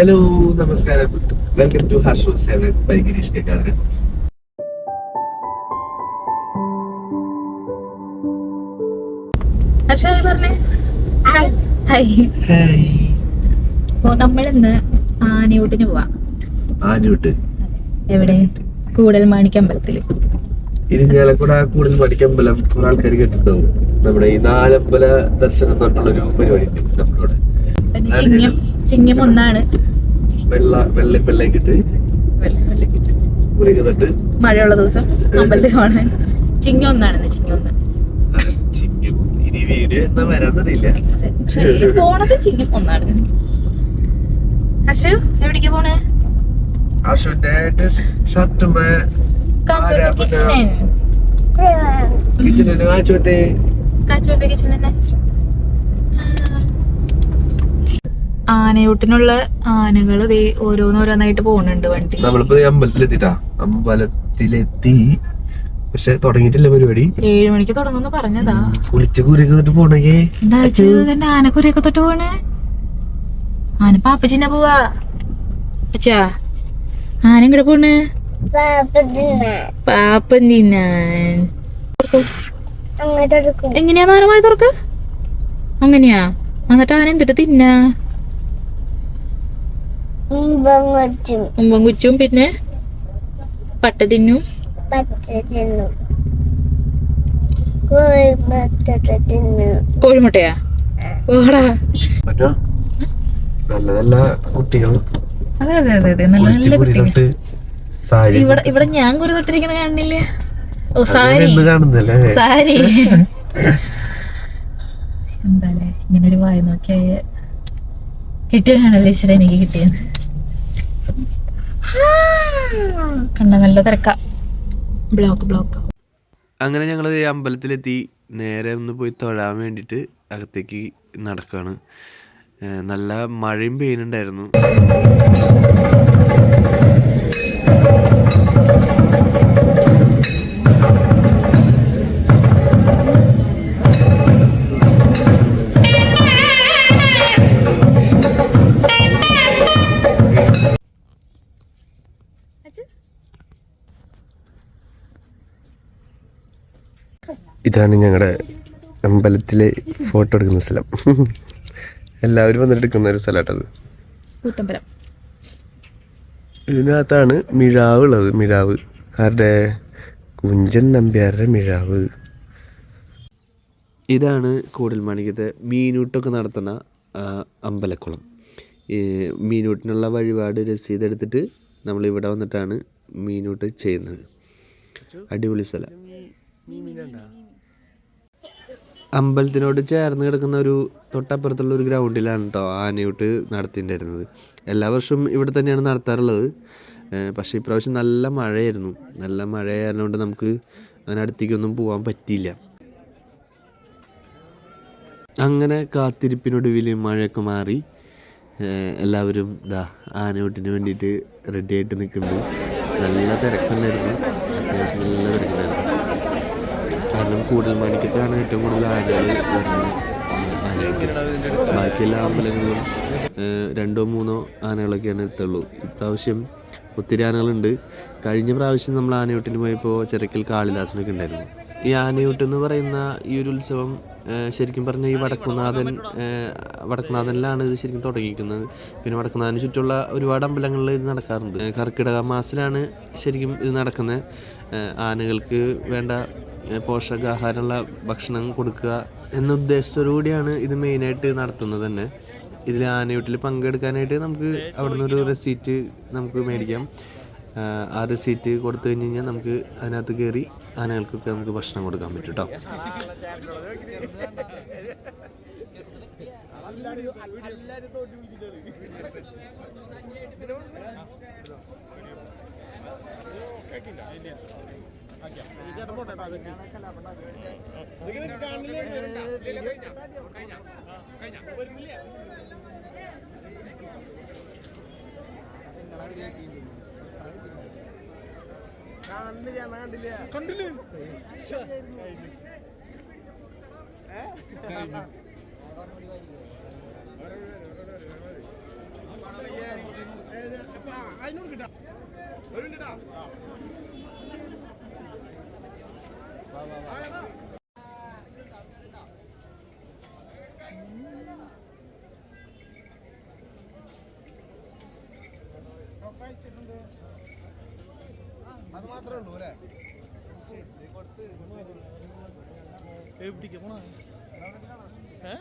Hello നമസ്കാരം. Welcome to ഹർഷോ seven by Girish കേക്കാരൻ നമ്മളിന്ന് ആനയൂട്ടിന് പോവാം. എവിടെ കൂടൽ മാണിക്കമ്പലത്തിൽ ഇരിഞ്ഞാലക്കുട കൂടുതൽ മടിക്കമ്പലം കുറെ ആൾക്കാർ കേട്ടിട്ടുണ്ടാവും. നമ്മുടെ ഈ നാലമ്പല ദർശനം പരിപാടി ഉണ്ട് നമ്മളോട് ചിങ്ങം ഒന്നാണ്. വെള്ള വെള്ളയും വെള്ളയും കിട്ട് കുറിക്ക് തൊട്ട് മഴയുള്ള ദിവസം അമ്പലത്തിൽ പോണേ. ചിങ്ങം ഒന്നാണ് ഇന്ന് ചിങ്ങം. ഇനി വീഡിയോ എന്നാ വരാന്നറിയില്ല. പോണത് ചിങ്ങം ഒന്നാണ്. ഹർഷു എവിടേക്ക് പോണേ? ആശുവിന്റെ ഷർട്ടുമേ? കിച്ചണൻ കിച്ചണിന് കാച്ചുവത്തെ കാച്ചോട്ട് കിച്ചൺ തന്നെ ആനയൂട്ടിനുള്ള ആനകൾ ദേ ഓരോന്നോരോന്നായിട്ട് പോകുന്നുണ്ട് വണ്ടി. നമ്മളിപ്പോ ഈ അമ്പലത്തിലെത്തിട്ടാ. അമ്പലത്തിലെത്തി. പക്ഷെ തുടങ്ങിയിട്ടില്ല പരിപാടി. ഏഴു മണിക്ക് തുടങ്ങുന്നു പറഞ്ഞതാ. കുളിച്ച് കുറിയൊക്കെ തൊട്ട് പോണെങ്കിൽ ആന കണ്ട തൊട്ട് പോണ്? ആന പാപ്പച്ചിനെ പോവാ. അച്ഛാ ആന എങ്ങടെ പോണ്? പാപ്പൻ തിന്നാൻ എങ്ങനെയാ നാനമായി തുറക്ക്? അങ്ങനെയാ? എന്നിട്ട് ആന എന്തിട്ട് തിന്നാ? ഉമ്പം കുച്ചും പിന്നെ പട്ട തിന്നും കോഴിമുട്ടയാ? ഓടാ. നല്ല നല്ല കുട്ടികൾ. അതെ അതെ അതെ അതെ. നല്ല നല്ല കുട്ടികൾ. സാരി ഇവിടെ ഇവിടെ ഞാൻ കുറി തൊട്ടിരിക്കണ കാണുന്നില്ലേ ഓ സാരി. എന്ത് കാണുന്നല്ലേ സാരി. എന്താല്ലേ ഇങ്ങനെ ഒരു വായ നോക്കിയായ കിട്ടിയതാണല്ലേ ഈശ്വര എനിക്ക് കിട്ടിയത്? കണ്ട നല്ല തിരക്ക. Block block. അങ്ങനെ ഞങ്ങൾ അമ്പലത്തിലെത്തി. നേരെ ഒന്ന് പോയി തൊഴാൻ വേണ്ടിയിട്ട് അകത്തേക്ക് നടക്കുകയാണ് നല്ല മഴയും പെയ്യുന്നുണ്ടായിരുന്നു. ഇതാണ് ഞങ്ങളുടെ അമ്പലത്തിലെ ഫോട്ടോ എടുക്കുന്ന സ്ഥലം. എല്ലാവരും വന്നിട്ട് എടുക്കുന്ന ഒരു സ്ഥലമാട്ടത് കൂത്തമ്പലം. ഇതിനകത്താണ് മിഴാവ് ഉള്ളത് മിഴാവ്. ആരുടെ? കുഞ്ചൻ നമ്പ്യാരുടെ മിഴാവ്. ഇതാണ് കൂടൽമാണിക്കത്തെ മീനൂട്ടൊക്കെ നടത്തുന്ന അമ്പലക്കുളം. ഈ മീനൂട്ടിനുള്ള വഴിപാട് രസീത് എടുത്തിട്ട് നമ്മൾ ഇവിടെ വന്നിട്ടാണ് മീനൂട്ട് ചെയ്യുന്നത്. അടിപൊളി സ്ഥലം. അമ്പലത്തിനോട് ചേർന്ന് കിടക്കുന്ന ഒരു തൊട്ടപ്പുറത്തുള്ള ഒരു ഗ്രൗണ്ടിലാണ് കേട്ടോ ആനയൂട്ട് നടത്തിയിട്ടുണ്ടായിരുന്നത്. എല്ലാ വർഷവും ഇവിടെ തന്നെയാണ് നടത്താറുള്ളത്. പക്ഷേ ഇപ്രാവശ്യം നല്ല മഴയായിരുന്നു. നല്ല മഴയായതുകൊണ്ട് നമുക്ക് അതിനടുത്തേക്കൊന്നും പോകാൻ പറ്റിയില്ല. അങ്ങനെ കാത്തിരിപ്പിനൊടുവിൽ മഴയൊക്കെ മാറി. എല്ലാവരും ഇതാ ആനയൂട്ടിന് വേണ്ടിയിട്ട് റെഡി ആയിട്ട് നിൽക്കുന്നുണ്ട്. നല്ല തിരക്കുണ്ടായിരുന്നു. അത്യാവശ്യം നല്ല തിരക്കുണ്ടായിരുന്നു. കാരണം കൂടുതൽ മണിക്കത്താണ് ഏറ്റവും കൂടുതൽ ആനകൾ വരുന്നത്. ബാക്കി എല്ലാ അമ്പലങ്ങളിലും രണ്ടോ മൂന്നോ ആനകളൊക്കെയാണ് എത്തുള്ളൂ. ഇപ്രാവശ്യം ഒത്തിരി ആനകളുണ്ട്. കഴിഞ്ഞ പ്രാവശ്യം നമ്മൾ ആനയൂട്ടിന് പോയപ്പോൾ ചിറക്കൽ കാളിദാസനൊക്കെ ഉണ്ടായിരുന്നു. ഈ ആനയൂട്ട് എന്ന് പറയുന്ന ഈ ഒരു ഉത്സവം ശരിക്കും പറഞ്ഞാൽ ഈ വടക്കുനാഥൻ വടക്കുനാഥനിലാണ് ഇത് ശരിക്കും തുടങ്ങിയിരിക്കുന്നത്. പിന്നെ വടക്കുനാഥന് ചുറ്റുള്ള ഒരുപാട് അമ്പലങ്ങളിൽ ഇത് നടക്കാറുണ്ട്. കർക്കിടക മാസത്തിലാണ് ശരിക്കും ഇത് നടക്കുന്നത് ആനകൾക്ക് വേണ്ട പോഷകാഹാരമുള്ള ഭക്ഷണം കൊടുക്കുക എന്ന ഉദ്ദേശത്തോടു കൂടിയാണ് ഇത് മെയിനായിട്ട് നടത്തുന്നത് തന്നെ. ഇതിൽ ആനയൂട്ടിൽ പങ്കെടുക്കാനായിട്ട് നമുക്ക് അവിടെ നിന്ന് ഒരു റെസീറ്റ് നമുക്ക് മേടിക്കാം. ആറ് സീറ്റ് കൊടുത്തു കഴിഞ്ഞ് കഴിഞ്ഞാൽ നമുക്ക് അതിനകത്ത് കയറി ആനകൾക്കൊക്കെ നമുക്ക് ഭക്ഷണം കൊടുക്കാൻ പറ്റും കേട്ടോ കഴിഞ്ഞ കണ്ടില്ല കണ്ടില്ല അതിനോട് കിട്ടാ ഒരു മിനിറ്റാ പ്രൊഫൈൽ ചെയ്തിട്ടുണ്ട് അത് മാത്രമേ ഉള്ളൂ അല്ലേ? എവിടേക്ക് പോണ? ഏ?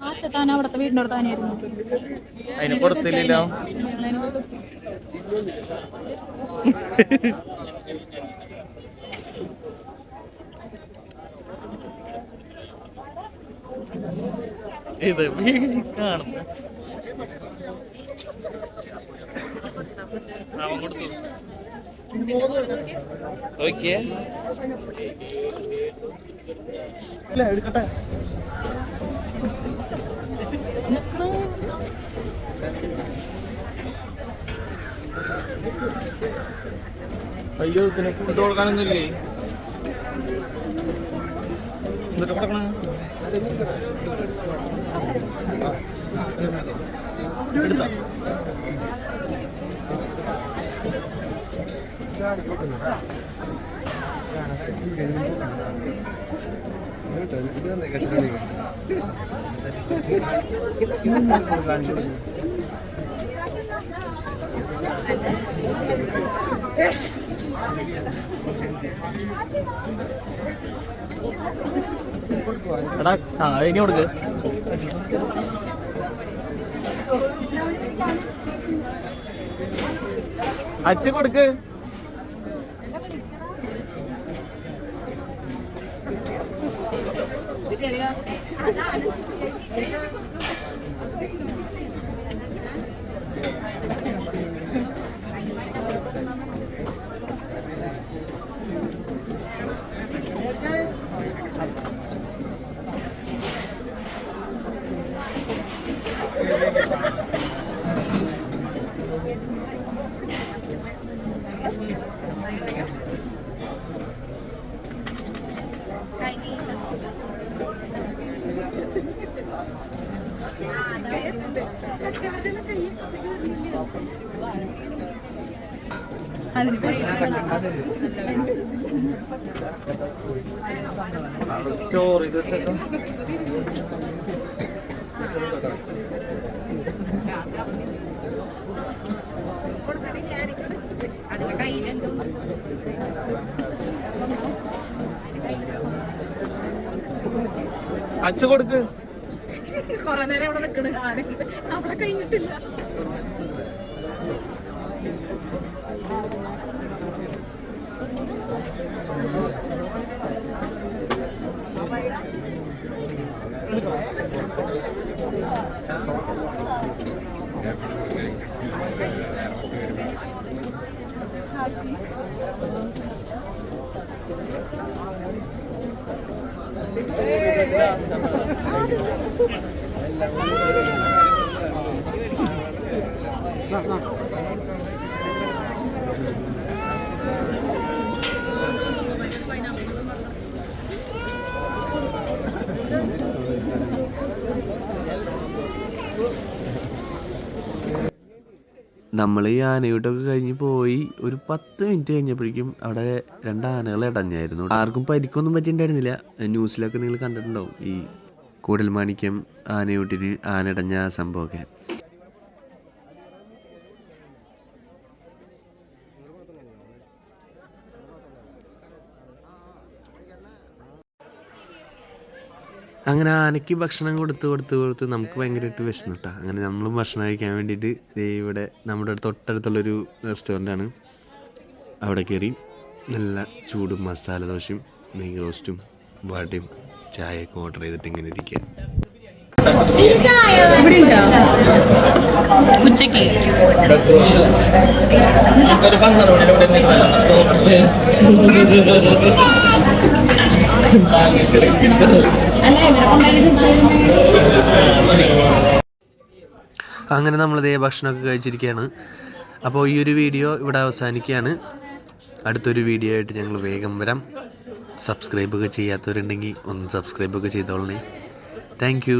ആറ്റത്താൻ അവിടുത്തെ വീടിന്റെ അടുത്ത് തന്നെയായിരുന്നു അതിന് കൊടുത്തില്ലല്ലോ. ഇത് കാണുന്നു. അവൻ കൊടുത്തു. ഓക്കെ ഇല്ല എടുക്കട്ടെ. അയ്യോ പിന്നെ ഫുഡ് കൊടുക്കാനൊന്നുമില്ലേ? എന്നിട്ട് കൊടുക്കണ? എടുത്ത. എടാ ആ ഇനി കൊടുക്ക്. അച്ഛൻ കൊടുക്ക്. സ്റ്റോർ ഇത് അച്ഛ കൊടുക്ക്. കൊറേ നേരം അവിടെ നിക്കണ്. അവിടെ കഴിഞ്ഞിട്ടില്ല. നമ്മൾ ഈ ആനയൂട്ടൊക്കെ കഴിഞ്ഞ് പോയി ഒരു പത്ത് മിനിറ്റ് കഴിഞ്ഞപ്പോഴേക്കും അവിടെ രണ്ട് ആനകൾ ആർക്കും പരിക്കൊന്നും പറ്റിയിട്ടുണ്ടായിരുന്നില്ല. ന്യൂസിലൊക്കെ നിങ്ങൾ കണ്ടിട്ടുണ്ടാവും. ഈ കൂടൽമാണിക്യം ആനയൂട്ടിന് ആനടഞ്ഞ സംഭവമൊക്കെ. അങ്ങനെ ആനയ്ക്ക് ഭക്ഷണം കൊടുത്ത് കൊടുത്ത് കൊടുത്ത് നമുക്ക് ഭയങ്കരമായിട്ട് വിശന്നു കേട്ടോ അങ്ങനെ നമ്മളും ഭക്ഷണം കഴിക്കാൻ വേണ്ടിയിട്ട് ഇവിടെ നമ്മുടെ തൊട്ടടുത്തുള്ളൊരു റെസ്റ്റോറന്റ് ആണ് അവിടെ കയറി നല്ല ചൂടും മസാല ദോശയും നെയ് റോസ്റ്റും വടയും ചായയൊക്കെ ഓർഡർ ചെയ്തിട്ട് ഇങ്ങനെ ഇരിക്കുക ഉച്ചയ്ക്ക് അങ്ങനെ നമ്മൾ ഇതേ ഭക്ഷണമൊക്കെ കഴിച്ചിരിക്കുകയാണ്. അപ്പോൾ ഈ ഒരു വീഡിയോ ഇവിടെ അവസാനിക്കുകയാണ്. അടുത്തൊരു വീഡിയോ ആയിട്ട് ഞങ്ങൾ വേഗം വരാം. സബ്സ്ക്രൈബ് ഒക്കെ ചെയ്യാത്തവരുണ്ടെങ്കിൽ ഒന്ന് സബ്സ്ക്രൈബ് ഒക്കെ ചെയ്തോളണേ. താങ്ക്